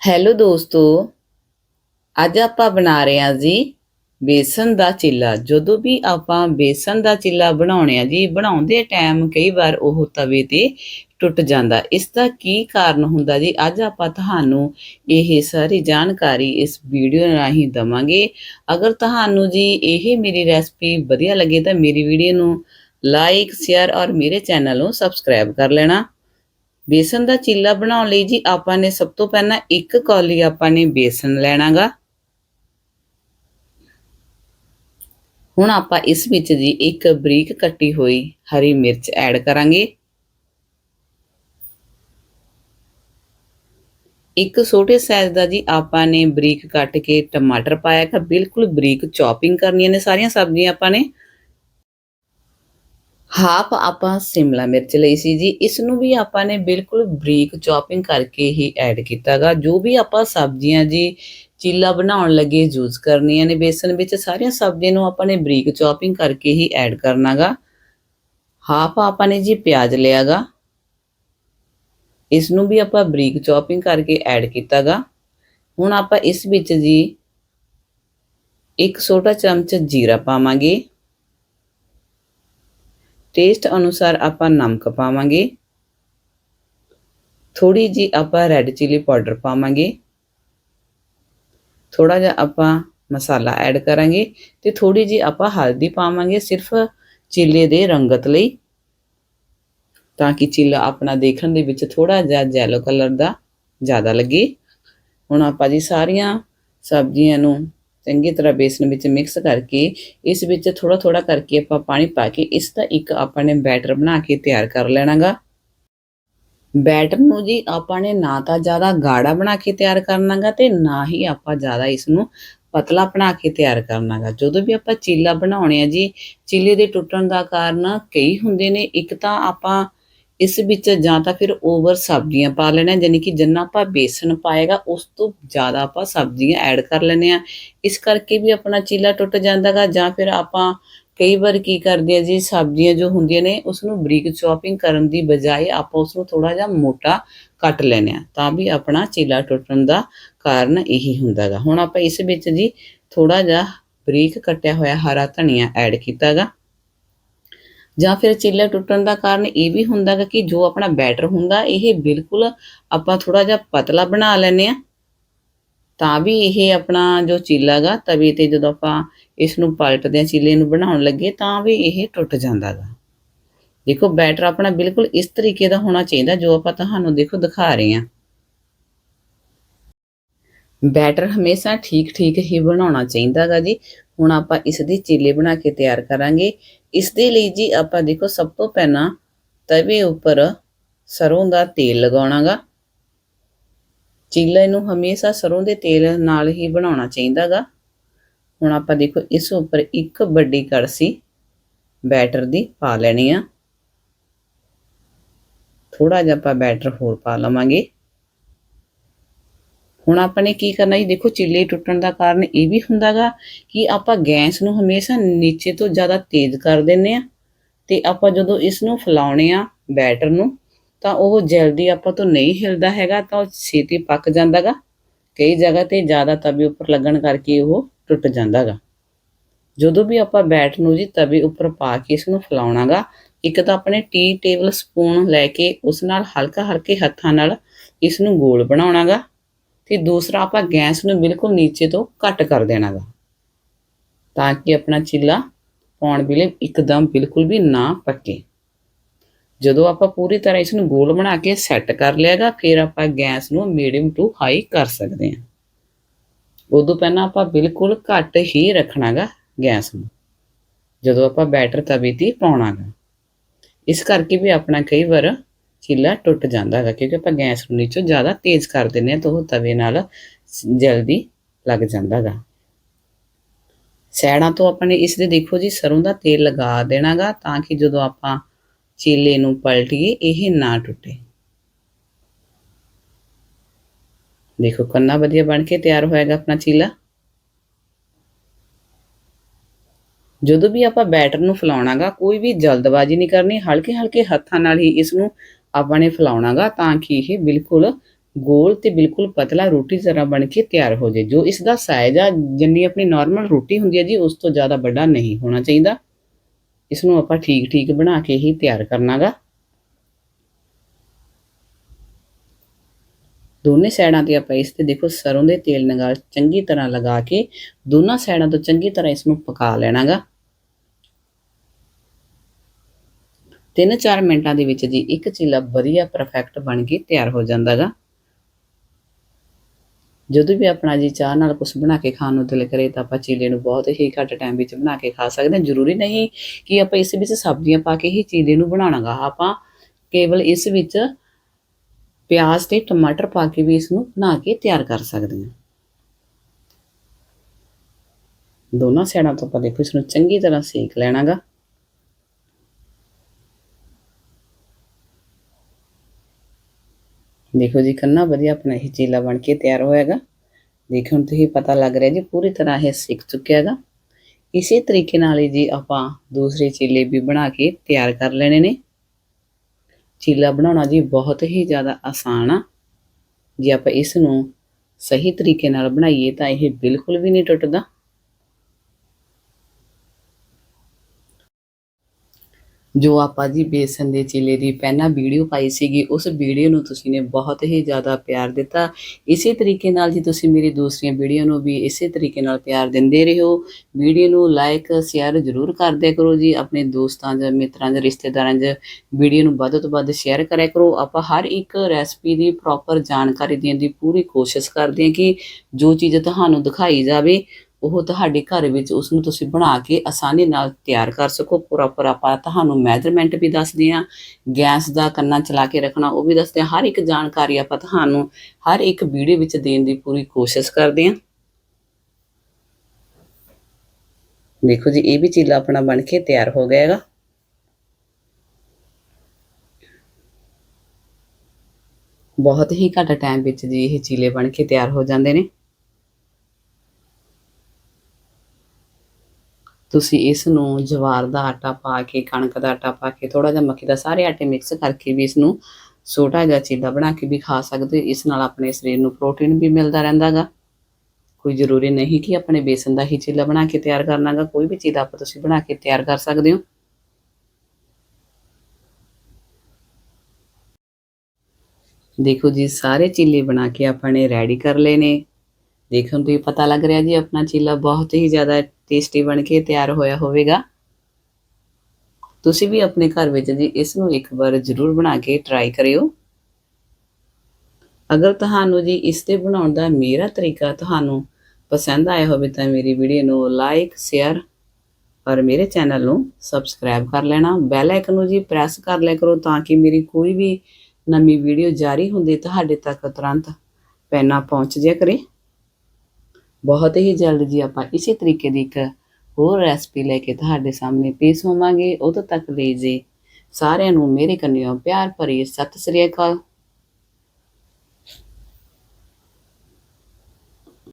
Hello ਦੋਸਤੋ, ਅੱਜ ਆਪਾਂ ਬਣਾ ਰਹੇ ਹਾਂ ਜੀ ਬੇਸਨ ਦਾ ਚਿੱਲਾ। ਜਦੋਂ ਵੀ ਆਪਾਂ ਬੇਸਨ ਦਾ ਚਿੱਲਾ ਬਣਾਉਣੇ ਆ ਜੀ, ਬਣਾਉਂਦੇ ਟਾਈਮ ਕਈ ਵਾਰ ਉਹ ਤਵੇ ਤੇ ਟੁੱਟ ਜਾਂਦਾ। ਇਸ ਦਾ ਕੀ ਕਾਰਨ ਹੁੰਦਾ ਜੀ? ਅੱਜ ਆਪਾਂ ਤੁਹਾਨੂੰ ਇਹ ਸਾਰੀ ਜਾਣਕਾਰੀ ਇਸ ਵੀਡੀਓ ਰਾਹੀਂ ਦਵਾਂਗੇ। ਅਗਰ ਤੁਹਾਨੂੰ ਜੀ ਇਹ ਮੇਰੀ ਰੈਸਪੀ ਵਧੀਆ ਲੱਗੇ ਤਾਂ ਮੇਰੀ ਵੀਡੀਓ ਨੂੰ ਲਾਈਕ ਸ਼ੇਅਰ ਔਰ ਮੇਰੇ ਚੈਨਲ ਨੂੰ ਸਬਸਕ੍ਰਾਈਬ ਕਰ ਲੈਣਾ। ਬੇਸਨ ਦਾ ਚੀਲਾ ਬਣਾਉਣ ਲਈ ਜੀ ਆਪਾਂ ਨੇ ਸਭ ਤੋਂ ਪਹਿਲਾਂ ਇੱਕ ਕੌਲੀ ਆਪਾਂ ਨੇ ਬੇਸਨ ਲੈਣਾਗਾ। ਹੁਣ ਆਪਾਂ ਇਸ ਵਿੱਚ ਜੀ ਇੱਕ ਬਰੀਕ ਕੱਟੀ ਹੋਈ ਹਰੀ ਮਿਰਚ ਐਡ ਕਰਾਂਗੇ। ਇੱਕ ਛੋਟੇ ਸਾਈਜ਼ ਦਾ ਜੀ ਆਪਾਂ ਨੇ ਬਰੀਕ ਕੱਟ ਕੇ ਟਮਾਟਰ ਪਾਇਆ ਹੈ ਬਿਲਕੁਲ ਬਰੀਕ ਚੌਪਿੰਗ ਕਰਨੀਆਂ ਨੇ ਸਾਰੀਆਂ ਸਬਜ਼ੀਆਂ ਆਪਾਂ ਨੇ। ਹਾਫ ਆਪਾਂ ਸਿਮਲਾ ਮਿਰਚ ਲਈ ਸੀ ਜੀ। ਇਸ ਨੂੰ ਵੀ ਆਪਾਂ ਨੇ ਬਿਲਕੁਲ ਬਰੀਕ ਚੌਪਿੰਗ ਕਰਕੇ ਹੀ ਐਡ ਕੀਤਾਗਾ। ਜੋ ਵੀ ਆਪਾਂ ਸਬਜ਼ੀਆਂ ਜੀ ਚੀਲਾ ਬਣਾਉਣ ਲੱਗੇ ਯੂਜ਼ ਕਰਨੀਆਂ ਨੇ, ਬੇਸਨ ਵਿੱਚ ਸਾਰੀਆਂ ਸਬਜ਼ੀਆਂ ਨੂੰ ਆਪਾਂ ਨੇ ਬਰੀਕ ਚੌਪਿੰਗ ਕਰਕੇ ਹੀ ਐਡ ਕਰਨਾਗਾ। ਹਾਫ ਆਪਾਂ ਨੇ ਜੀ ਪਿਆਜ਼ ਲਿਆਗਾ। ਇਸ ਨੂੰ ਵੀ ਆਪਾਂ ਬਰੀਕ ਚੌਪਿੰਗ ਕਰਕੇ ਐਡ ਕੀਤਾਗਾ। ਹੁਣ ਆਪਾਂ ਇਸ ਵਿੱਚ ਜੀ ਇੱਕ ਛੋਟਾ ਚਮਚ ਜੀਰਾ ਪਾਵਾਂਗੇ। ਟੇਸਟ ਅਨੁਸਾਰ ਆਪਾਂ ਨਮਕ ਪਾਵਾਂਗੇ। ਥੋੜੀ ਜੀ ਆਪਾਂ ਰੈੱਡ ਚਿਲੀ ਪਾਊਡਰ ਪਾਵਾਂਗੇ। ਥੋੜਾ ਜਿਹਾ ਆਪਾਂ ਮਸਾਲਾ ਐਡ ਕਰਾਂਗੇ ਤੇ ਥੋੜੀ ਜੀ ਆਪਾਂ ਹਲਦੀ ਪਾਵਾਂਗੇ ਸਿਰਫ ਚਿੱਲੇ ਦੇ ਰੰਗਤ ਲਈ। ਤਾਂ ਕਿ ਚਿੱਲਾ ਆਪਣਾ ਦੇਖਣ ਦੇ ਵਿੱਚ ਥੋੜਾ ਜਿਹਾ ਜੈਲੋ ਕਲਰ ਦਾ ਜ਼ਿਆਦਾ ਲੱਗੇ। ਹੁਣ ਆਪਾਂ ਜੀ ਸਾਰੀਆਂ ਸਬਜ਼ੀਆਂ ਨੂੰ ਚੰਗੀ ਤਰ੍ਹਾਂ ਬੇਸਨ ਵਿੱਚ ਮਿਕਸ ਕਰਕੇ ਇਸ ਵਿੱਚ ਥੋੜਾ ਥੋੜਾ ਕਰਕੇ ਆਪਾਂ ਪਾਣੀ ਪਾ ਕੇ ਇਸ ਦਾ ਇੱਕ ਆਪਾਂ ਨੇ ਬੈਟਰ ਬਣਾ ਕੇ ਤਿਆਰ ਕਰ ਲੈਣਾਗਾ। ਬੈਟਰ ਨੂੰ ਜੀ ਆਪਾਂ ਨੇ ਨਾ ਤਾਂ ਜ਼ਿਆਦਾ ਗਾੜਾ ਬਣਾ ਕੇ ਤਿਆਰ ਕਰਨਾਗਾ ਤੇ ਨਾ ਹੀ ਆਪਾਂ ਜ਼ਿਆਦਾ ਇਸ ਨੂੰ ਪਤਲਾ ਬਣਾ ਕੇ ਤਿਆਰ ਕਰਨਾਗਾ। ਜਦੋਂ ਵੀ ਆਪਾਂ ਚੀਲਾ ਬਣਾਉਣੇ ਆ ਜੀ, ਚੀਲੇ ਦੇ ਟੁੱਟਣ ਦਾ ਕਾਰਨ ਕਈ ਹੁੰਦੇ ਨੇ, ਇੱਕ ਤਾਂ ਆਪਾਂ ਇਸ ਵਿੱਚ ਜਾਂ ਤਾਂ ਫਿਰ ਓਵਰ ਸਬਜ਼ੀਆਂ ਪਾ ਲੈਣਾ ਯਾਨੀ ਕਿ ਜਿੰਨਾ ਆਪਾਂ ਬੇਸਨ ਪਾਏਗਾ, ਉਸ ਤੋਂ ਜ਼ਿਆਦਾ ਆਪਾਂ ਸਬਜ਼ੀਆਂ ਐਡ ਕਰ ਲੈਣੇ ਆ ਇਸ ਕਰਕੇ ਵੀ ਆਪਣਾ ਚੀਲਾ ਟੁੱਟ ਜਾਂਦਾਗਾ, ਜਾਂ ਫਿਰ ਆਪਾਂ ਕਈ ਵਾਰ ਕੀ ਕਰਦੇ ਆ ਜੀ, ਸਬਜ਼ੀਆਂ ਜੋ ਹੁੰਦੀਆਂ ਨੇ ਉਸ ਨੂੰ ਬਰੀਕ ਚੌਪਿੰਗ ਕਰਨ ਦੀ ਬਜਾਏ ਆਪਾਂ ਉਸ ਨੂੰ ਥੋੜਾ ਜਿਹਾ ਮੋਟਾ ਕੱਟ ਲੈਨੇ ਆ ਤਾਂ ਵੀ ਆਪਣਾ ਚੀਲਾ ਟੁੱਟਣ ਦਾ ਕਾਰਨ ਇਹੀ ਹੁੰਦਾਗਾ। ਹੁਣ ਆਪਾਂ ਇਸ ਵਿੱਚ ਜੀ ਥੋੜਾ ਜਿਹਾ ਬਰੀਕ ਕੱਟਿਆ ਹੋਇਆ ਹਰਾ ਧਨੀਆ ਐਡ ਕੀਤਾਗਾ। ਜਾਂ ਫਿਰ ਚੀਲਾ ਟੁੱਟਣ ਦਾ ਕਾਰਨ ਇਹ ਵੀ ਹੁੰਦਾ ਹੁੰਦਾਗਾ ਕਿ ਜੋ ਆਪਣਾ ਬੈਟਰ ਹੁੰਦਾ, ਇਹ ਬਿਲਕੁਲ ਆਪਾਂ ਥੋੜਾ ਜਿਹਾ ਪਤਲਾ ਬਣਾ ਲੈਨੇ ਆ ਤਾਂ ਵੀ ਇਹ ਆਪਣਾ ਜੋ ਚੀਲਾਗਾ ਤਵੇ ਤੇ ਜਦੋਂ ਆਪਾਂ ਇਸ ਨੂੰ ਪਲਟਦੇ ਆ ਚੀਲੇ ਨੂੰ ਬਣਾਉਣ ਲੱਗੇ, ਤਾਂ ਵੀ ਇਹ ਟੁੱਟ ਜਾਂਦਾਗਾ ਦੇਖੋ, ਬੈਟਰ ਆਪਣਾ ਬਿਲਕੁਲ ਇਸ ਤਰੀਕੇ ਦਾ ਹੋਣਾ ਚਾਹੀਦਾ, ਜੋ ਆਪਾਂ ਤੁਹਾਨੂੰ ਦੇਖੋ ਦਿਖਾ ਰਹੇ ਆ ਬੈਟਰ ਹਮੇਸ਼ਾ ਠੀਕ ਠੀਕ ਹੀ ਬਣਾਉਣਾ ਚਾਹੀਦਾਗਾ ਜੀ। ਹੁਣ ਆਪਾਂ ਇਸ ਦੀ ਚੀਲੇ ਬਣਾ ਕੇ ਤਿਆਰ ਕਰਾਂਗੇ। ਇਸ ਦੇ ਲਈ ਜੀ ਆਪਾਂ ਦੇਖੋ ਸਭ ਤੋਂ ਪਹਿਲਾਂ ਤਵੇ ਉੱਪਰ ਸਰੋਂ ਦਾ ਤੇਲ ਲਗਾਉਣਾਗਾ। ਚੀਲੇ ਨੂੰ ਹਮੇਸ਼ਾ ਸਰੋਂ ਦੇ ਤੇਲ ਨਾਲ ਹੀ ਬਣਾਉਣਾ ਚਾਹੀਦਾਗਾ। ਹੁਣ ਆਪਾਂ ਦੇਖੋ ਇਸ ਉੱਪਰ ਇੱਕ ਵੱਡੀ ਕੜਸੀ ਬੈਟਰ ਦੀ ਪਾ ਲੈਣੀ ਆ। ਥੋੜਾ ਜਿਹਾ ਆਪਾਂ ਬੈਟਰ ਹੋਰ ਪਾ ਲਵਾਂਗੇ। ਹੁਣ ਆਪਾਂ ਨੇ ਕੀ ਕਰਨਾ ਜੀ? ਦੇਖੋ, ਚਿੱਲੇ ਟੁੱਟਣ ਦਾ ਕਾਰਨ ਇਹ ਵੀ ਹੁੰਦਾਗਾ ਕਿ ਆਪਾਂ ਗੈਸ ਨੂੰ ਹਮੇਸ਼ਾ ਨੀਚੇ ਤੋਂ ਜ਼ਿਆਦਾ ਤੇਜ਼ ਕਰ ਦਿੰਨੇ ਆ ਤੇ ਆਪਾਂ ਜਦੋਂ ਇਸ ਨੂੰ ਫਲਾਉਣੇ ਆ ਬੈਟਰ ਨੂੰ, ਤਾਂ ਉਹ ਜਲਦੀ ਆਪਾਂ ਤੋਂ ਨਹੀਂ ਹਿਲਦਾ ਹੈਗਾ, ਤਾਂ ਉਹ ਛੇਤੀ ਪੱਕ ਜਾਂਦਾਗਾ। ਕਈ ਜਗ੍ਹਾ ਤੇ ਜ਼ਿਆਦਾ ਤਵੇ ਉੱਪਰ ਲੱਗਣ ਕਰਕੇ ਉਹ ਟੁੱਟ ਜਾਂਦਾਗਾ। ਜਦੋਂ ਵੀ ਆਪਾਂ ਬੈਟ ਨੂੰ ਜੀ ਤਵੇ ਉੱਪਰ ਪਾ ਕੇ ਇਸ ਨੂੰ ਫਲਾਉਣਾਗਾ, ਇੱਕ ਤਾਂ ਆਪਣੇ ਟੀ ਟੇਬਲ ਸਪੂਨ ਲੈ ਕੇ ਉਸ ਨਾਲ ਹਲਕਾ ਹਲਕੇ ਹੱਥਾਂ ਨਾਲ ਇਸ ਨੂੰ ਗੋਲ ਬਣਾਉਣਾਗਾ। ਤੇ ਦੂਸਰਾ ਆਪਾਂ ਗੈਸ ਨੂੰ ਬਿਲਕੁਲ ਨੀਚੇ ਤੋਂ ਘੱਟ ਕਰ ਦੇਣਾ ਗਾ। ਤਾਂ ਕਿ ਆਪਣਾ ਚਿੱਲਾ ਪਾਉਣ ਵੇਲੇ ਇੱਕਦਮ ਬਿਲਕੁਲ ਵੀ ਨਾ ਪੱਕੇ। ਜਦੋਂ ਆਪਾਂ ਪੂਰੀ ਤਰ੍ਹਾਂ ਇਸ ਨੂੰ ਗੋਲ ਬਣਾ ਕੇ ਸੈੱਟ ਕਰ ਲਿਆਗਾ ਫਿਰ ਆਪਾਂ ਗੈਸ ਨੂੰ ਮੀਡੀਅਮ ਟੂ ਹਾਈ ਕਰ ਸਕਦੇ ਹਾਂ ਉਦੋਂ ਪਹਿਲਾਂ ਆਪਾਂ ਬਿਲਕੁਲ ਘੱਟ ਹੀ ਰੱਖਣਾਗਾ ਗੈਸ ਨੂੰ, ਜਦੋਂ ਆਪਾਂ ਬੈਟਰ ਤਵੇ ਤੇ ਪਾਉਣਾਗਾ ਇਸ ਕਰਕੇ ਵੀ ਆਪਣਾ ਕਈ ਵਾਰ ਚੀਲਾ ਟੁੱਟ ਜਾਂਦਾ ਹੈਗਾ, ਕਿਉਂਕਿ ਆਪਾਂ ਗੈਸ ਨੂੰ ਨੀਚੋਂ ਜ਼ਿਆਦਾ ਤੇਜ਼ ਕਰ ਦਿੰਦੇ ਹਾਂ ਤਾਂ ਉਹ ਤਵੇ ਨਾਲ ਜਲਦੀ ਲੱਗ ਜਾਂਦਾ ਹੈਗਾ। ਸੈੜਾਂ ਤੋਂ ਆਪਾਂ ਨੇ ਇਸ ਦੇ ਦੇਖੋ ਜੀ, ਸਰੋਂ ਦਾ ਤੇਲ ਲਗਾ ਦੇਣਾਗਾ ਤਾਂ ਕਿ ਜਦੋਂ ਆਪਾਂ ਚੀਲੇ ਨੂੰ ਪਲਟੀਏ, ਇਹ ਨਾ ਟੁੱਟੇ। ਦੇਖੋ ਕੰਨਾ ਵਧੀਆ ਬਣ ਕੇ ਤਿਆਰ ਹੋਏਗਾ ਆਪਣਾ ਚੀਲਾ। ਜਦੋਂ ਵੀ ਆਪਾਂ ਬੈਟਰ ਨੂੰ ਫਲਾਉਣਾਗਾ, ਕੋਈ ਵੀ ਜਲਦਬਾਜ਼ੀ ਨਹੀਂ ਕਰਨੀ ਹਲਕੇ ਹਲਕੇ ਹੱਥਾਂ ਨਾਲ ਹੀ ਇਸ ਨੂੰ ਆਪਾਂ ਨੇ ਫਲਾਉਣਾਗਾ ਤਾਂ ਕਿ ਇਹ ਬਿਲਕੁਲ ਗੋਲ ਤੇ ਬਿਲਕੁਲ ਪਤਲਾ ਰੋਟੀ ਦੀ ਤਰ੍ਹਾਂ ਬਣ ਕੇ ਤਿਆਰ ਹੋ ਜੇ ਜੋ ਇਸ ਦਾ ਸਾਈਜ਼ ਆ, ਜਿੰਨੀ ਆਪਣੀ ਨਾਰਮਲ ਰੋਟੀ ਹੁੰਦੀ ਹੈ ਜੀ, ਉਸ ਤੋਂ ਜ਼ਿਆਦਾ ਵੱਡਾ ਨਹੀਂ ਹੋਣਾ ਚਾਹੀਦਾ। ਇਸ ਨੂੰ ਆਪਾਂ ਠੀਕ ਠੀਕ ਬਣਾ ਕੇ ਹੀ ਤਿਆਰ ਕਰਨਾਗਾ। ਦੋਨੇ ਸਾਈਡਾਂ ਤੇ ਆਪਾਂ ਇਸ ਤੇ ਦੇਖੋ, ਸਰੋਂ ਦੇ ਤੇਲ ਨਾਲ ਚੰਗੀ ਤਰ੍ਹਾਂ ਲਗਾ ਕੇ ਦੋਨਾਂ ਸਾਈਡਾਂ ਤੋਂ ਚੰਗੀ ਤਰ੍ਹਾਂ ਇਸ ਨੂੰ ਪਕਾ ਲੈਣਾਗਾ। 3-4 ਮਿੰਟਾਂ ਦੇ ਵਿੱਚ ਜੀ ਇੱਕ ਚੀਲਾ ਵਧੀਆ ਪਰਫੈਕਟ ਬਣ ਕੇ ਤਿਆਰ ਹੋ ਜਾਂਦਾਗਾ। ਜਦੋਂ ਵੀ ਆਪਣਾ ਜੀ ਚਾਹ ਨਾਲ ਕੁਝ ਬਣਾ ਕੇ ਖਾਣ ਨੂੰ ਦਿਲ ਕਰੇ ਤਾਂ ਆਪਾਂ ਚੀਲੇ ਨੂੰ ਬਹੁਤ ਹੀ ਘੱਟ ਟਾਈਮ ਵਿੱਚ ਬਣਾ ਕੇ ਖਾ ਸਕਦੇ ਹਾਂ। ਜ਼ਰੂਰੀ ਨਹੀਂ ਕਿ ਆਪਾਂ ਇਸ ਵਿੱਚ ਸਬਜ਼ੀਆਂ ਪਾ ਕੇ ਹੀ ਚੀਲੇ ਨੂੰ ਬਣਾਉਣਾਗਾ। ਆਪਾਂ ਕੇਵਲ ਇਸ ਵਿੱਚ ਪਿਆਜ਼ ਤੇ ਟਮਾਟਰ ਪਾ ਕੇ ਵੀ ਇਸ ਨੂੰ ਬਣਾ ਕੇ ਤਿਆਰ ਕਰ ਸਕਦੇ ਹਾਂ। ਦੋਨਾਂ ਸਾਈਡਾਂ ਤੋਂ ਆਪਾਂ ਦੇਖੋ ਇਸ ਨੂੰ ਚੰਗੀ ਤਰ੍ਹਾਂ ਸੇਕ ਲੈਣਾਗਾ। ਦੇਖੋ ਜੀ, ਕੰਨਾ ਵਧੀਆ ਆਪਣਾ ਇਹ ਚੀਲਾ ਬਣ ਕੇ ਤਿਆਰ ਹੋਇਆਗਾ। ਦੇਖੋ, ਹੁਣ ਤੁਸੀਂ ਪਤਾ ਲੱਗ ਰਿਹਾ ਜੀ, ਪੂਰੀ ਤਰ੍ਹਾਂ ਇਹ ਸਿੱਕ ਚੁੱਕਿਆ ਹੈਗਾ। ਇਸੇ ਤਰੀਕੇ ਨਾਲ ਹੀ ਜੀ ਆਪਾਂ ਦੂਸਰੇ ਚੀਲੇ ਵੀ ਬਣਾ ਕੇ ਤਿਆਰ ਕਰ ਲੈਣੇ ਨੇ। ਚੀਲਾ ਬਣਾਉਣਾ ਜੀ ਬਹੁਤ ਹੀ ਜ਼ਿਆਦਾ ਆਸਾਨ ਆ। ਜੇ ਆਪਾਂ ਇਸ ਨੂੰ ਸਹੀ ਤਰੀਕੇ ਨਾਲ ਬਣਾਈਏ ਤਾਂ ਇਹ ਬਿਲਕੁਲ ਵੀ ਨਹੀਂ ਟੁੱਟਦਾ। ਜੋ ਆਪਾਂ ਜੀ ਬੇਸਨ ਦੇ ਚੀਲੇ ਦੀ ਪਹਿਲਾਂ ਵੀਡੀਓ ਪਾਈ ਸੀਗੀ, ਉਸ ਵੀਡੀਓ ਨੂੰ ਤੁਸੀਂ ਨੇ ਬਹੁਤ ਹੀ ਜ਼ਿਆਦਾ ਪਿਆਰ ਦਿੱਤਾ। ਇਸੇ ਤਰੀਕੇ ਨਾਲ ਜੀ ਤੁਸੀਂ ਮੇਰੀ ਦੂਸਰੀਆਂ ਵੀਡੀਓ ਨੂੰ ਵੀ ਇਸੇ ਤਰੀਕੇ ਨਾਲ ਪਿਆਰ ਦਿੰਦੇ ਰਹੋ। ਵੀਡੀਓ ਨੂੰ ਲਾਈਕ ਸ਼ੇਅਰ ਜ਼ਰੂਰ ਕਰ ਕਰੋ ਜੀ। ਆਪਣੇ ਦੋਸਤਾਂ ਜਾਂ ਮਿੱਤਰਾਂ ਜਾਂ ਰਿਸ਼ਤੇਦਾਰਾਂ 'ਚ ਵੀਡੀਓ ਨੂੰ ਵੱਧ ਤੋਂ ਵੱਧ ਸ਼ੇਅਰ ਕਰਿਆ ਕਰੋ। ਆਪਾਂ ਹਰ ਇੱਕ ਰੈਸਪੀ ਦੀ ਪ੍ਰੋਪਰ ਜਾਣਕਾਰੀ ਦੇਣ ਦੀ ਪੂਰੀ ਕੋਸ਼ਿਸ਼ ਕਰਦੇ ਹਾਂ ਕਿ ਜੋ ਚੀਜ਼ ਤੁਹਾਨੂੰ ਦਿਖਾਈ ਜਾਵੇ ਉਹ ਤੁਹਾਡੇ ਘਰ ਵਿੱਚ ਉਸ ਨੂੰ ਤੁਸੀਂ ਬਣਾ ਕੇ ਆਸਾਨੀ ਨਾਲ ਤਿਆਰ ਕਰ ਸਕੋ ਪੂਰਾ ਪੂਰਾ ਆਪਾਂ ਤੁਹਾਨੂੰ ਮੈਜ਼ਰਮੈਂਟ ਵੀ ਦੱਸਦੇ ਹਾਂ, ਗੈਸ ਦਾ ਕੰਨਾ ਚਲਾ ਕੇ ਰੱਖਣਾ, ਉਹ ਵੀ ਦੱਸਦੇ ਹਾਂ। ਹਰ ਇੱਕ ਜਾਣਕਾਰੀ ਆਪਾਂ ਤੁਹਾਨੂੰ ਹਰ ਇੱਕ ਵੀਡੀਓ ਵਿੱਚ ਦੇਣ ਦੀ ਪੂਰੀ ਕੋਸ਼ਿਸ਼ ਕਰਦੇ ਹਾਂ। ਦੇਖੋ ਜੀ, ਇਹ ਵੀ ਚੀਲਾ ਆਪਣਾ ਬਣ ਕੇ ਤਿਆਰ ਹੋ ਗਿਆ ਹੈਗਾ। ਬਹੁਤ ਹੀ ਘੱਟ ਟਾਈਮ ਵਿੱਚ ਜੀ ਇਹ ਚੀਲੇ ਬਣ ਕੇ ਤਿਆਰ ਹੋ ਜਾਂਦੇ ਨੇ। ਤੁਸੀਂ ਇਸ ਨੂੰ ਜਵਾਰ ਦਾ ਆਟਾ ਪਾ ਕੇ, ਕਣਕ ਦਾ ਆਟਾ ਪਾ ਕੇ ਥੋੜਾ ਜਿਹਾ ਮੱਕੀ ਦਾ ਸਾਰੇ ਆਟੇ ਮਿਕਸ ਕਰਕੇ ਵੀ ਇਸ ਨੂੰ ਛੋਟਾ ਜਿਹਾ ਚੀਲਾ ਬਣਾ ਕੇ ਵੀ ਖਾ ਸਕਦੇ ਹੋ। ਇਸ ਨਾਲ ਆਪਣੇ ਸਰੀਰ ਨੂੰ ਪ੍ਰੋਟੀਨ ਵੀ ਮਿਲਦਾ ਰਹਿੰਦਾਗਾ ਕੋਈ ਜ਼ਰੂਰੀ ਨਹੀਂ ਕਿ ਆਪਣੇ ਬੇਸਨ ਦਾ ਹੀ ਚੀਲਾ ਬਣਾ ਕੇ ਤਿਆਰ ਕਰਨਾਗਾ ਕੋਈ ਵੀ ਚੀਜ਼ ਆਪ ਤੁਸੀਂ ਬਣਾ ਕੇ ਤਿਆਰ ਕਰ ਸਕਦੇ ਹੋ। ਦੇਖੋ ਜੀ, ਸਾਰੇ ਚੀਲੇ ਬਣਾ ਕੇ ਆਪਾਂ ਨੇ ਰੈਡੀ ਕਰ ਲਏ ਨੇ। ਦੇਖਣ ਤੋਂ ਹੀ ਪਤਾ ਲੱਗ ਰਿਹਾ ਜੀ, ਆਪਣਾ ਚੀਲਾ ਬਹੁਤ ਹੀ ਜ਼ਿਆਦਾ ਟੇਸਟੀ ਬਣ ਕੇ ਤਿਆਰ ਹੋਇਆ ਹੋਵੇਗਾ। ਤੁਸੀਂ ਵੀ ਆਪਣੇ ਘਰ ਵਿੱਚ ਜੀ ਇਸ ਨੂੰ ਇੱਕ ਵਾਰ ਜ਼ਰੂਰ ਬਣਾ ਕੇ ਟਰਾਈ ਕਰਿਓ। ਅਗਰ ਤੁਹਾਨੂੰ ਜੀ ਇਸ ਤੇ ਬਣਾਉਣ ਦਾ ਮੇਰਾ ਤਰੀਕਾ ਤੁਹਾਨੂੰ ਪਸੰਦ ਆਇਆ ਹੋਵੇ ਤਾਂ ਮੇਰੀ ਵੀਡੀਓ ਨੂੰ ਲਾਈਕ ਸ਼ੇਅਰ ਔਰ ਮੇਰੇ ਚੈਨਲ ਨੂੰ ਸਬਸਕ੍ਰਾਈਬ ਕਰ ਲੈਣਾ। ਬੈਲ ਆਈਕਨ ਨੂੰ ਜੀ ਪ੍ਰੈਸ ਕਰ ਲਿਆ ਕਰੋ ਤਾਂ ਕਿ ਮੇਰੀ ਕੋਈ ਵੀ ਨਵੀਂ ਵੀਡੀਓ ਜਾਰੀ ਹੁੰਦੀ ਤੁਹਾਡੇ ਤੱਕ ਤੁਰੰਤ ਪਹਿਨਾ ਪਹੁੰਚ ਜਾਇਆ ਕਰੇ। ਬਹੁਤ ਹੀ ਜਲਦ ਜੀ ਆਪਾਂ ਇਸੇ ਤਰੀਕੇ ਦੀ ਇੱਕ ਹੋਰ ਰੈਸਪੀ ਲੈ ਕੇ ਤੁਹਾਡੇ ਸਾਹਮਣੇ ਪੇਸ਼ ਹੋਵਾਂਗੇ। ਉਦੋਂ ਤੱਕ ਲਈ ਜੀ ਸਾਰਿਆਂ ਨੂੰ ਮੇਰੇ ਕੰਨਿਓ ਪਿਆਰ ਭਰੀ ਸਤਿ ਸ੍ਰੀ ਅਕਾਲ।